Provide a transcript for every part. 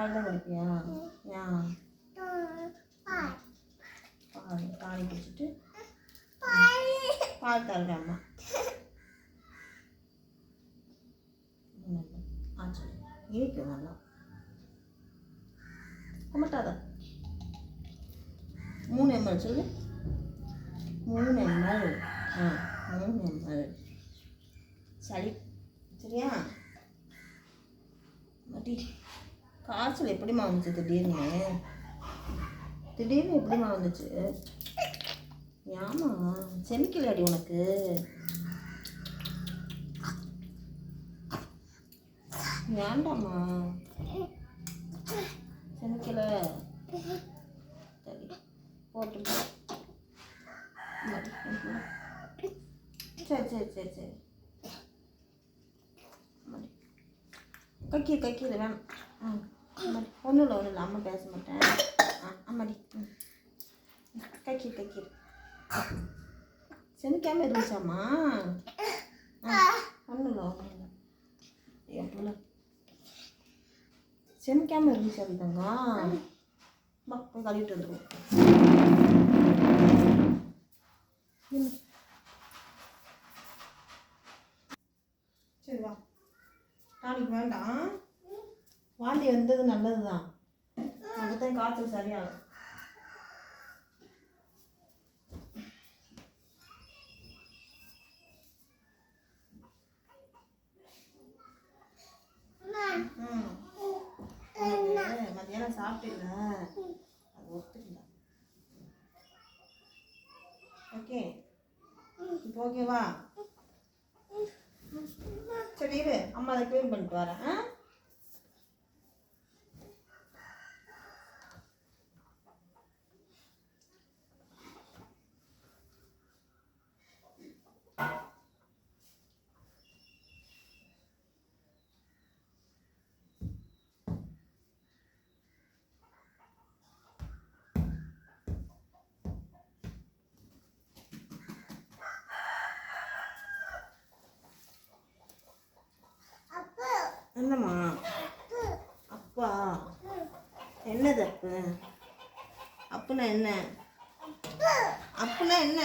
பால் தான் குடிப்பியா? யா. பால் பால் குடிச்சிட்டு பால் தருங்க அம்மா. ஆ சரி இருக்கு நல்லா. குமட்டாத மூணு எம்எல் சொல்லு. மூணு எம்எல். ஆ மூணு எம்எல். சரி சரியா? மட்டி காய்ச்சல் எப்படிம்மா வந்துச்சு திடீர்னு? திடீர்னு எப்படிம்மா வந்துச்சு? ஆமாம் செமிக்கலாடி உனக்கு. ஏண்டாம்மா செமிக்கல சரி போட்டு சரி சரி. சரி சரி மடி கக்கி கக்கி ம். அம்மாடி ஒன்றும் இல்லை ஒன்றும் இல்லை அம்மா பேச மாட்டேன். ஆ அம்மாடி ம். கக்கி கக்கி செமிக்காமல் இருந்துச்சாம்மா ஆ ஒன்றும் இல்லை ஒன்றும் இல்லை எவ்வளோ செமிக்காமல் இருந்துச்சு அதுதாங்க வா போய் கழுவிட்டு வந்துடுவோம் சரி வா. நாளைக்கு வேண்டாம். வாந்தி வந்தது நல்லது தான் அப்பதான் காய்ச்சல் சரியாகும். மத்தியானம் சாப்பிட்டில்ல அது ஒத்துக்கல. ஓகே. இப்போ ஓகேவா? சரி அம்மா அதை க்ளீன் பண்ணிட்டு வரேன். ஆ? என்னம்மா? அப்பா என்னது அப்பு? அப்புனா என்ன? அப்புனா என்ன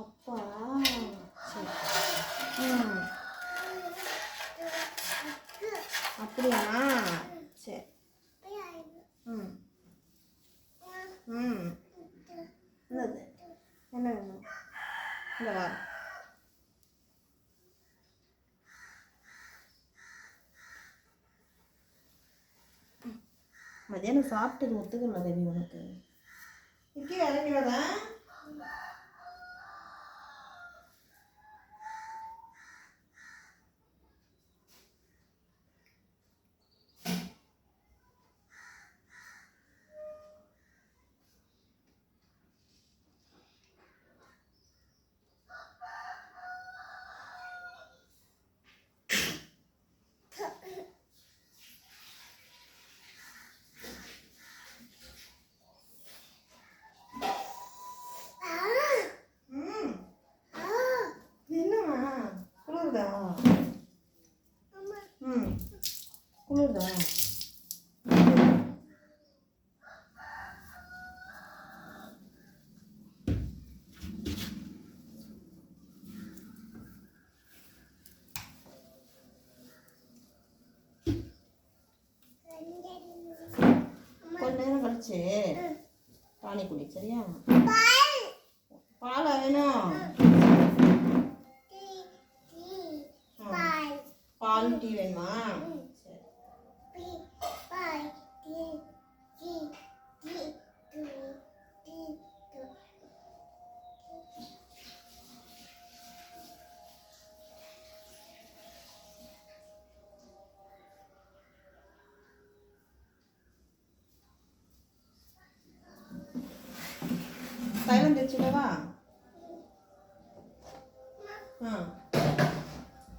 அப்பா சரி ம் அப்படியா சரி ம் ம் என்னது என்ன இந்த வா மதியானம் சாப்பிட்டது ஒத்துக்கல தேவி உனக்கு இக்கி இறங்கி வரேன் ம் என்னம்மா குளிருதா ம் குளிருதா கொஞ்ச நேரம் கழிச்சு பானி குடி சரியா? பாலா வேணும். பால். டீ வேணுமா?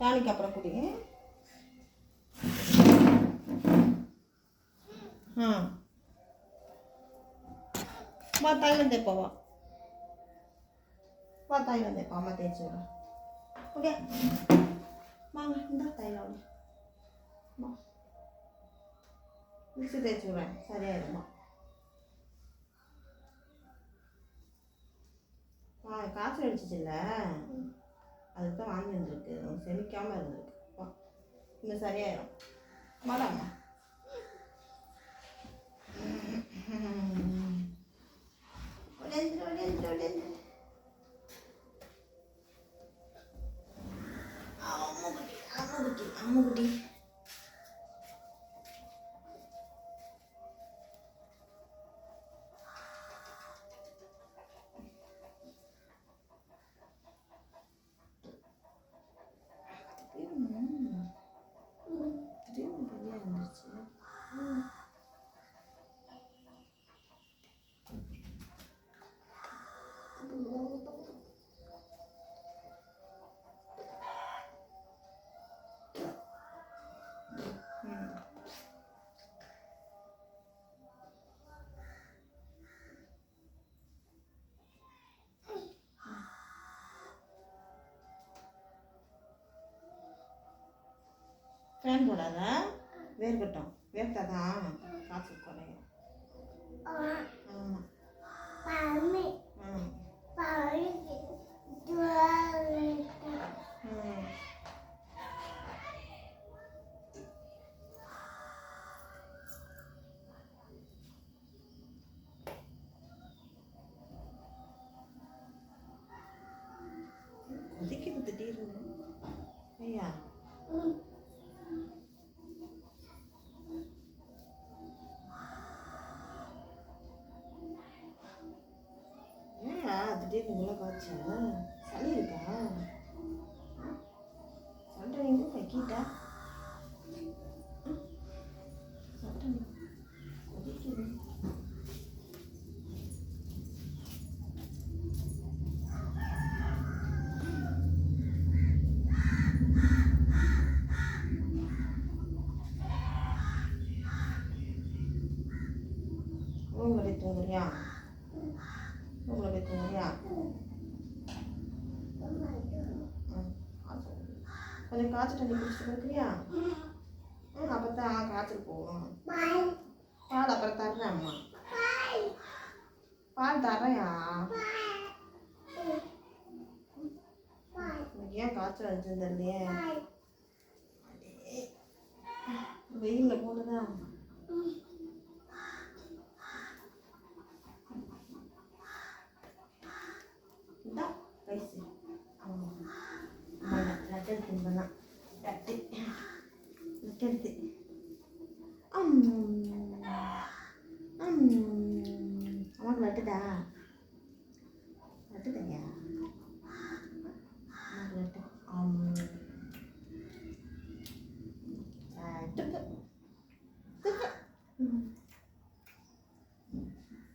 டானிக் அப்புறம் குடி. ஆ. வா தைலம் தேய்ப்பா வா. வா தைலம் தேய்ப்பா அம்மா தேய்ச்சி விடுறேன் ஓகே? வாங்க இந்த தைலம் வா. மிக்ஸி தேய்ச்சி விடுறேன் சரியாயிடுமா வா காய்ச்சல் அடிச்சிச்சுல்ல? அதுக்கு தான் வாங்கி வந்திருக்கு. செமிக்காமல் இருந்திருக்கு. அப்பா இன்னும் சரியாயிடும் வாடாம்மா. ஃபேன் போடாத. வேர்க்கட்டும். வேர்த்தாதான் காய்ச்சல் குறையும். ஆமாம் ஏயா திடீர்னு காய்ச்சா சளி இருக்கா? சொல்கிறேன் எங்கே வைக்கிட்டா சண்டை கொதிக்குது ரூமில் போய் தூங்குறியா ரூமில் போய் தூங்குறியா ம், காய்ச்சல். கொஞ்சம் காய்ச்சல் தண்ணி குடிச்சிட்டு கொடுக்குறியா ம் அப்போ தான் காய்ச்சல் போகும். பால் அப்புறம் தர்றேன் அம்மா. பால் தர்றையா ஏன் காய்ச்சல் அடிச்சிருந்தே? வெயிலில் போனதா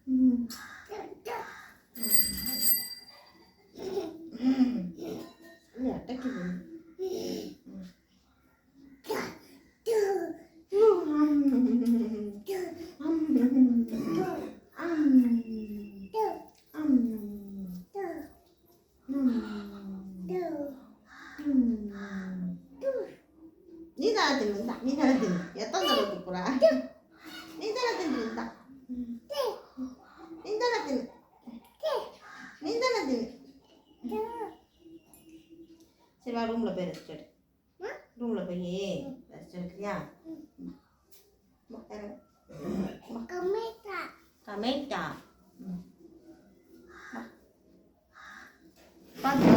ம் சரி வா ரூமில் போய் ரெஸ்ட் எடு. ரூமில் போய் ரெஸ்ட் எடுக்கிறியா? கமேட்டா பார்த்து